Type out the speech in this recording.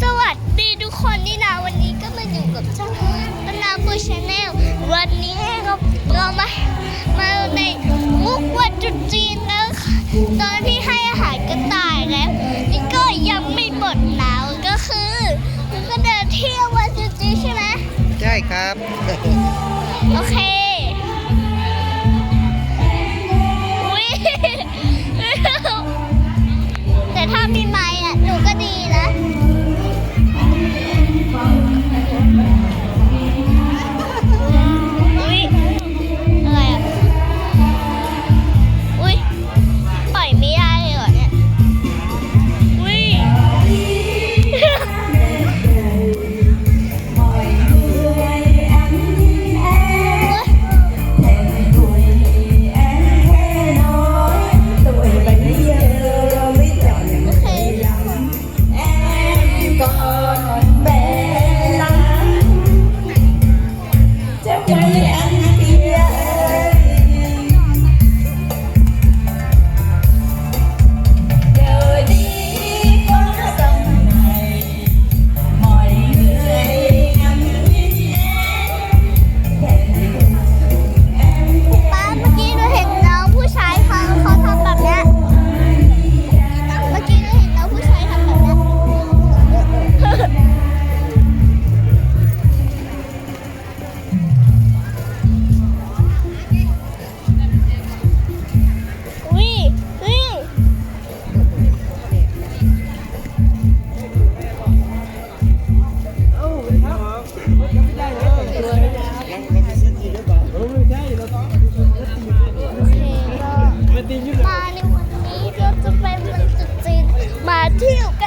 สวัสดีทุกคนนี่นะวันนี้ก็มาอยู่กับช่องต้นน้ำบูชาแนลวันนี้เราเรามามาในมุกวันจุดจีนแล้วตอนที่ให้อาหารกระต่ายแล้วนี่ก็ยังไม่หมดหนาวก็คือมันก็เดินเที่ยววันจุดจีนใช่ไหมใช่ครับ deal.